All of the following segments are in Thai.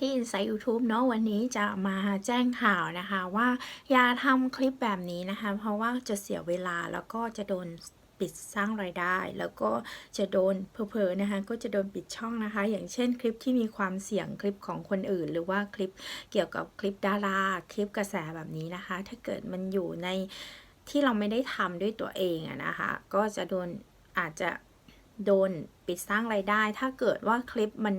ที่ Insight YouTube เนาะวันนี้จะมาแจ้งข่าวนะคะ ว่าอย่าทำคลิปแบบนี้นะคะ เพราะว่าจะเสียเวลาแล้วก็จะโดนปิดสร้างรายได้ แล้วก็จะโดนเพอๆนะคะ ก็จะโดนปิดช่องนะคะ อย่างเช่นคลิปที่มีความเสี่ยงคลิปของคนอื่น หรือว่าคลิปเกี่ยวกับคลิปดาราคลิปกระแสแบบนี้นะคะ ถ้าเกิดมันอยู่ในที่เราไม่ได้ทำด้วยตัวเองอะนะคะ ก็จะโดนอาจจะ โดนปิดสร้างรายได้ ถ้าเกิดว่าคลิปมัน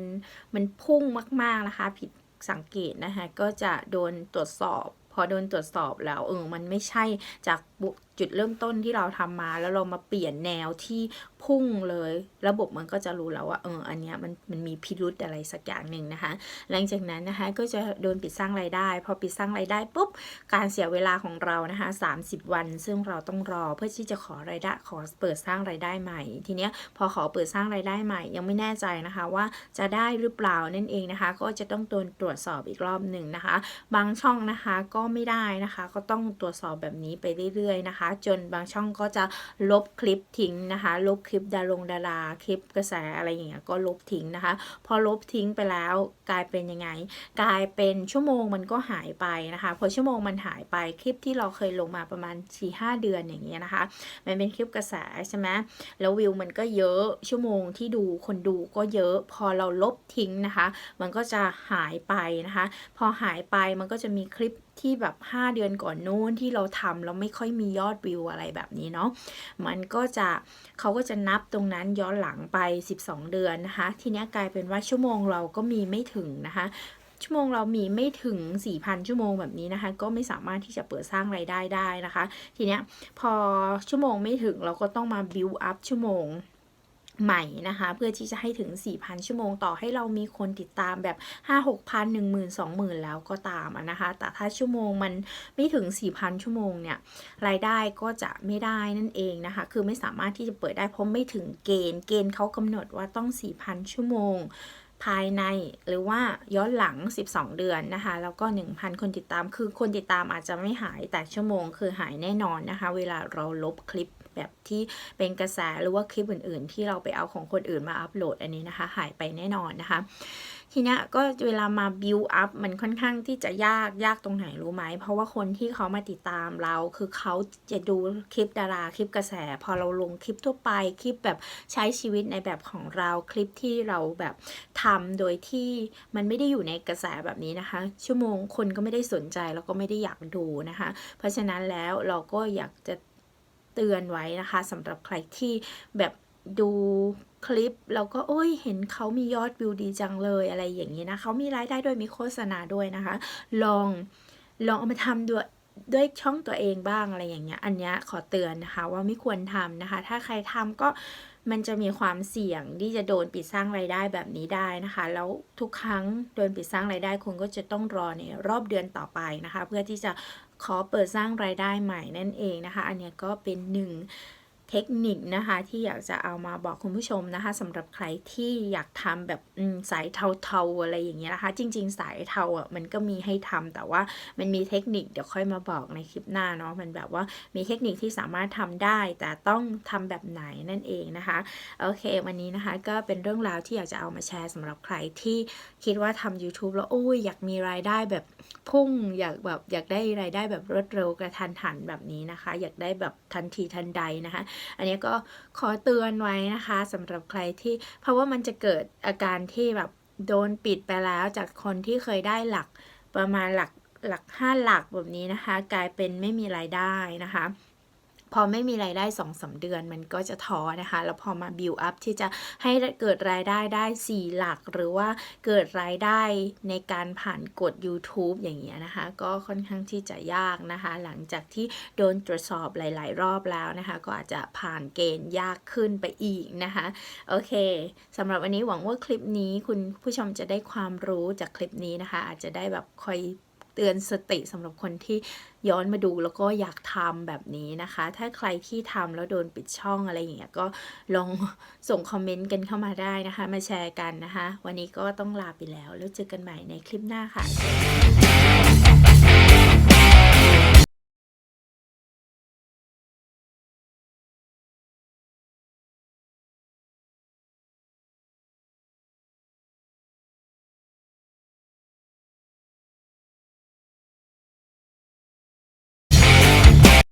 มันพุ่งมาก ๆ นะคะ ผิดสังเกตนะคะก็จะโดนตรวจสอบ พอโดนตรวจสอบแล้วเออมันไม่ใช่จากบุจุดเริ่มต้นที่เราทำมา แล้วเรามาเปลี่ยนแนวที่พุ่งเลย ระบบมันก็จะรู้แล้วว่าเอออันเนี้ยมันมันมีพิรุธอะไรสักอย่างหนึ่งนะคะ หลังจากนั้นนะคะก็จะโดนปิดสร้างรายได้ พอปิดสร้างรายได้ปุ๊บการเสียเวลาของเรานะคะ30 วัน ซึ่งเราต้องรอเพื่อที่จะขอรายได้ขอเปิดสร้างรายได้ใหม่ ทีเนี้ยพอขอเปิดสร้างรายได้ใหม่ ยังไม่แน่ใจนะคะว่าจะได้หรือเปล่านั่นเองนะคะ ก็จะต้องโดนตรวจสอบอีกรอบหนึ่งนะคะ บางช่องนะคะก็ไม่ได้นะคะ ก็ต้องตรวจสอบแบบนี้ไปเรื่อยๆนะคะจนบางช่องก็จะลบคลิปทิ้งนะคะ ลบคลิปดารงดาราคลิปกระแสอะไรอย่างเงี้ยก็ลบทิ้งนะคะ พอลบทิ้งไปแล้วกลายเป็นยังไง กลายเป็นชั่วโมงมันก็หายไปนะคะ พอชั่วโมงมันหายไปคลิปที่เราเคยลงมาประมาณ4-5เดือนอย่างเงี้ยนะคะ มันเป็นคลิปกระแสใช่ไหมแล้ววิวมันก็เยอะชั่วโมงที่ดูคนดูก็เยอะ พอเราลบทิ้งนะคะ มันก็จะหายไปนะคะ พอหายไปมันก็จะมีคลิปที่แบบ 5 เดือนก่อนนู้นที่เราทำแล้วไม่ค่อยมียอดวิวอะไรแบบนี้เนาะมันก็จะเขาก็จะนับตรงนั้นย้อนหลังไป 12 เดือนนะคะ ทีนี้กลายเป็นว่าชั่วโมงเราก็มีไม่ถึงนะคะชั่วโมงเรามีไม่ถึง 4,000 ชั่วโมงแบบนี้นะคะ ก็ไม่สามารถที่จะเปิดสร้างไรายได้ได้นะคะ ทีเนี้ยพอชั่วโมงไม่ถึงเราก็ต้องมา build up ชั่วโมง ใหม่นะคะเพื่อที่จะให้ถึง 4,000 ชั่วโมงต่อให้เรามีคนติดตามแบบ 5 6 0 0 0 1 0 0 0 20,000 แล้วก็ตามนะคะแต่ถ้าชั่วโมงมันไม่ถึง 4,000 ชั่วโมงเนี่ยรายได้ก็จะไม่ได้นั่นเองนะคะคือไม่สามารถที่จะเปิดได้เพราะไม่ถึงเกณฑ์เกณฑ์เขากำหนดว่าต้อง 4,000 ชั่วโมง ภายในหรือว่าย้อนหลัง 12 เดือนนะคะ แล้วก็ 1,000 คนติดตาม คือคนติดตามอาจจะไม่หายแต่ชั่วโมงคือหายแน่นอนนะคะ เวลาเราลบคลิปแบบที่เป็นกระแสหรือว่าคลิปอื่น ๆ ที่เราไปเอาของคนอื่นมาอัปโหลดอันนี้นะคะ หายไปแน่นอนนะคะ ทีเนี้ยก็เวลามา build up มันค่อนข้างที่จะยากยากตรงไหนรู้ไหม เพราะว่าคนที่เขามาติดตามเรา คือเขาจะดูคลิปดาราคลิปกระแส พอเราลงคลิปทั่วไปคลิปแบบใช้ชีวิตในแบบของเราคลิปที่เราแบบทำโดยที่มันไม่ได้อยู่ในกระแสแบบนี้นะคะ ชั่วโมงคนก็ไม่ได้สนใจแล้วก็ไม่ได้อยากดูนะคะ เพราะฉะนั้นแล้วเราก็อยากจะเตือนไว้นะคะสำหรับใครที่แบบดู คลิปแล้วก็โอ้ยเห็นเขามียอดวิวดีจังเลยอะไรอย่างนี้นะเขามีรายได้ด้วยมีโฆษณาด้วยนะคะ ลองลองเอามาทำด้วยด้วยช่องตัวเองบ้างอะไรอย่างเงี้ย อันเนี้ยขอเตือนนะคะว่าไม่ควรทำนะคะ ถ้าใครทำก็มันจะมีความเสี่ยงที่จะโดนปิดสร้างรายได้แบบนี้ได้นะคะ แล้วทุกครั้งโดนปิดสร้างรายได้คุณก็จะต้องรอในรอบเดือนต่อไปนะคะ เพื่อที่จะขอเปิดสร้างรายได้ใหม่นั่นเองนะคะ อันเนี้ยก็เป็นหนึ่ง เทคนิคนะคะที่อยากจะเอามาบอกคุณผู้ชมนะคะสำหรับใครที่อยากทำแบบสายเทาๆอะไรอย่างเงี้ยนะคะ จริง ๆ สายเทาอะมันก็มีให้ทำแต่ว่ามันมีเทคนิคเดี๋ยวค่อยมาบอกในคลิปหน้าเนาะมันแบบว่ามีเทคนิคที่สามารถทำได้ แต่ต้องทำแบบไหนนั่นเองนะคะโอเค วันนี้นะคะก็เป็นเรื่องราวที่อยากจะเอามาแชร์สำหรับใครที่คิดว่าทำ YouTube แล้วโอ้ยอยากมีรายได้แบบพุ่งอยากแบบอยากได้รายได้แบบรวดเร็วกระทันหันแบบนี้นะคะ อยากได้แบบทันทีทันใดนะคะอันนี้ก็ขอเตือนไว้นะคะสำหรับใครที่เพราะว่ามันจะเกิดอาการที่แบบโดนปิดไปแล้วจากคนที่เคยได้หลักประมาณหลักหลักห้าหลักแบบนี้นะคะ กลายเป็นไม่มีรายได้นะคะ พอไม่มีรายได้สองสาเดือนมันก็จะท้อนะคะ แล้วพอมาบิวอัพที่จะให้เกิดรายได้ได้ 4 หลัก หรือว่าเกิดรายได้ในการผ่านกด YouTube อย่างเงี้ยนะคะ ก็ค่อนข้างที่จะยากนะคะ หลังจากที่โดนตรวจสอบหลาย ๆ รอบแล้วนะคะ ก็อาจจะผ่านเกณฑ์ยากขึ้นไปอีกนะคะ โอเคสำหรับวันนี้หวังว่าคลิปนี้คุณผู้ชมจะได้ความรู้จากคลิปนี้นะคะ อาจจะได้แบบคอย เตือนสติสำหรับคนที่ย้อนมาดูแล้วก็อยากทำแบบนี้นะคะ ถ้าใครที่ทำแล้วโดนปิดช่องอะไรอย่างเงี้ยก็ลองส่งคอมเมนต์กันเข้ามาได้นะคะ มาแชร์กันนะคะ วันนี้ก็ต้องลาไปแล้ว แล้วเจอกันใหม่ในคลิปหน้าค่ะ